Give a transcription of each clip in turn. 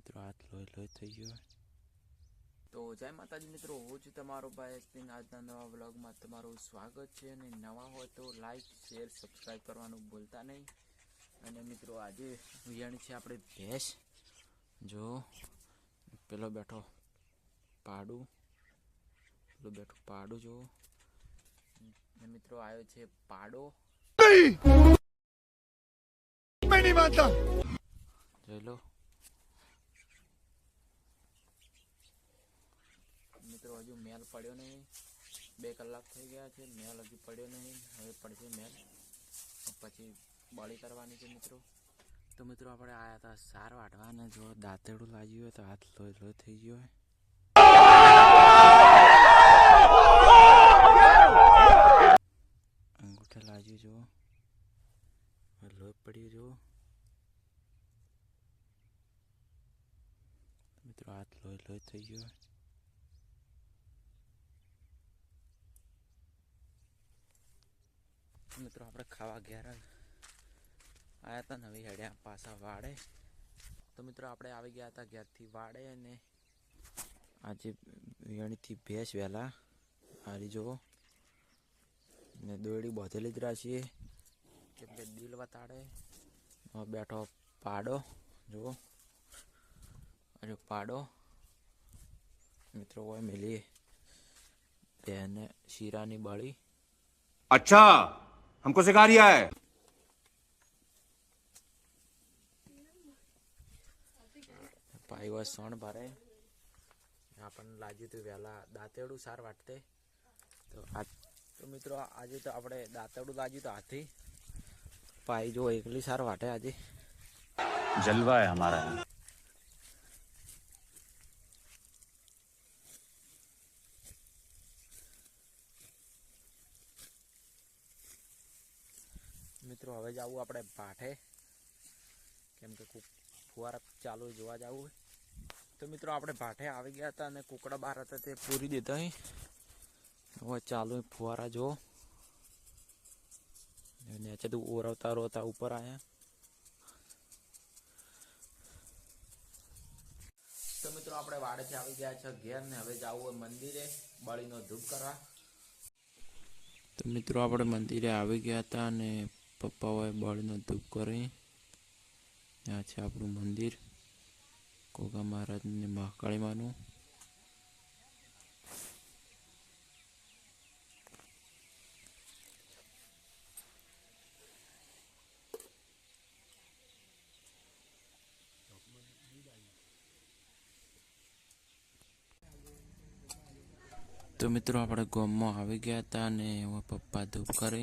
મિત્રો હાથ લોહી લોહી થઈ ગયો તો જય માતાજી મિત્રો હું છું તમારો ભાઈ આજના નવા વ્લોગમાં તમારું સ્વાગત છે અને નવા હોય તો લાઈક શેર સબસ્ક્રાઈબ કરવાનું ભૂલતા નહીં. અને મિત્રો આજે વિયાણી છે આપણે ભેંસ. જો પેલો બેઠો પાડું. પેલો બેઠો પાડું જો. મિત્રો આવ્યો છે પાડો. જોઈ લો. મિત્રો, હજુ મેલ પડ્યો નહીં. બે કલાક થઈ ગયા છે મેલ હજુ પડ્યો નહીં. હવે પડશે મેલ પછી બળી કરવાની છે મિત્રો. તો મિત્રો, આપણે આયા હતા સાર વાટવા અને જો દાંતેડું લાગ્યું હોય તો હાથ લોહી લોહી થઈ ગયો હોય. અંગૂઠે લાગ્યું, જુઓ. લોહી પડ્યું, જુઓ. મિત્રો, હાથ લોહી લોહી થઈ ગયો હોય. તો મિત્રો, આપણે ખાવા ઘેર આવ્યા હતા નવી હેડ્યા પાછા વાડે. તો મિત્રો, આપણે આવી ગયા હતા ઘેરથી વાડે અને આજે વેણીથી ભેંસ વહેલા હારી જુઓ ને દોરડી બોધેલી જ રાખીએ. કેમ કે દિલ વતાડે. બેઠો પાડો. જુઓ. અરે પાડો. મિત્રો, હોય મિલી. બેને શીરાની બળી. અચ્છા! हमको सिखा रिया है પાઈ હોય સણ ભરે આપણને લાગ્યું હતું વહેલા દાંતેડું સાર વાટતે તો આ તો મિત્રો આજે તો આપણે દાંતેડું લાગ્યું તો હાથી પાઈ જો એકલી સાર વાટે આજે जलवा है हमारा મિત્રો, હવે જવું આપણે ભાઠે. કેમ કે ફુવારા ચાલુ જોવા જવું હોય. તો મિત્રો, આપણે ભાઠે આવી ગયા હતા અને કુકડા બાર હતા તે પૂરી દીધા હવે ચાલુ ફુવારા જો નીચે તો ઓરવતા રોતા ઉપર આયા. તો મિત્રો, આપણે વાડેથી આવી ગયા છે ઘેર ને હવે જવું હોય મંદિરે બળીનો ધૂપ કરવા. તો મિત્રો, આપણે મંદિરે આવી ગયા હતા અને પપ્પાઓએ બળનો ધૂપ કરી. ત્યાં છે આપણું મંદિર. કોગા મહારાજને મહાકાળી માનું તો મિત્રો, આપણે ગોમમાં આવી ગયા હતા અને એમાં પપ્પા ધૂપ કરે.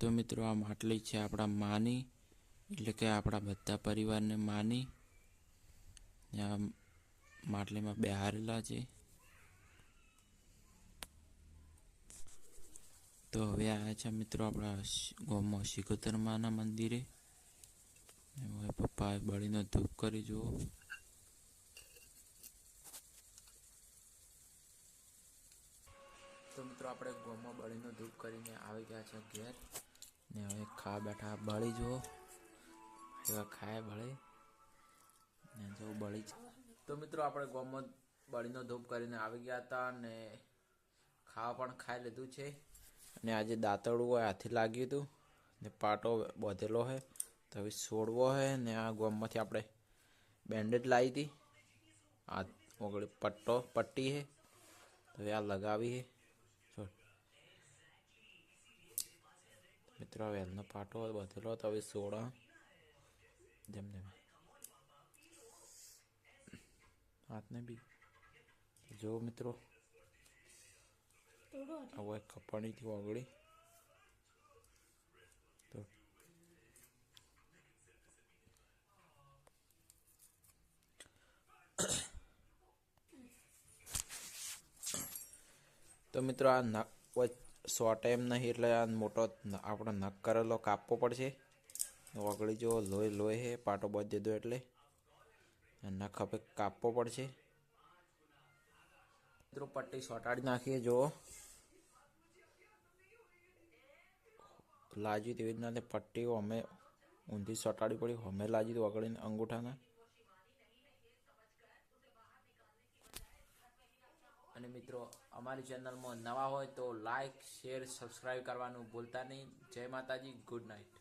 તો મિત્રો આ માટલી છે આપણા માની, એટલે કે આપણા બધા પરિવારને માની. આ માટલીમાં બેહારેલા છે. તો હવે આવ્યા છે મિત્રો આપણા ગામમાં શિકોતર માના મંદિરે. હવે પપ્પાએ બળીનો ધૂપ કરી જુઓ. તો મિત્રો આપણે ગોમાં બળીનો ધૂપ કરીને આવી ગયા છે ઘેર. ને હવે ખાવા બેઠા બળી જુઓ. એવા ખાય બળે. ને જો બળી છે તો મિત્રો આપણે ગોમત બળીનો ધૂપ કરીને આવી ગયા હતા ને ખાવા પણ ખાઈ લીધું છે. અને આજે દાંતળું હોય હાથી લાગ્યું હતું. ને પાટો બાંધેલો હોય તો હવે છોડવો હોય ને આ ગોમમાંથી આપણે બેન્ડેજ લાવી હતી. આ ઓગળી પટ્ટો પટ્ટી છે તો હવે આ લગાવી છે મિત્રો હવે એમનો પાટો બધેલો હતો. હવે સોળા. જેમ જેમ હાથને બી. જો મિત્રો. હવે કપાણીથી ઓગળી. તો તો મિત્રો આ વચ્ચે શોર્ટ એમ નહીં એટલે મોટો આપણો નખ કરેલો કાપવો પડશે. વગળી જો લોહી લોહી હે પાટો બાંધી દીધો એટલે. નખ હવે કાપવો પડશે. મિત્રો, પટ્ટી સોટાડી નાખીએ જો લાજી તેવી રીતના પટ્ટીઓ અમે ઊંધી સોટાડી પડી, અમે લાજી વગળીને અંગૂઠાના. અને મિત્રો, અમારી ચેનલમાં નવા હોય તો લાઇક શેર સબસ્ક્રાઈબ કરવાનું ભૂલતા નહીં. જય માતાજી ગુડ નાઇટ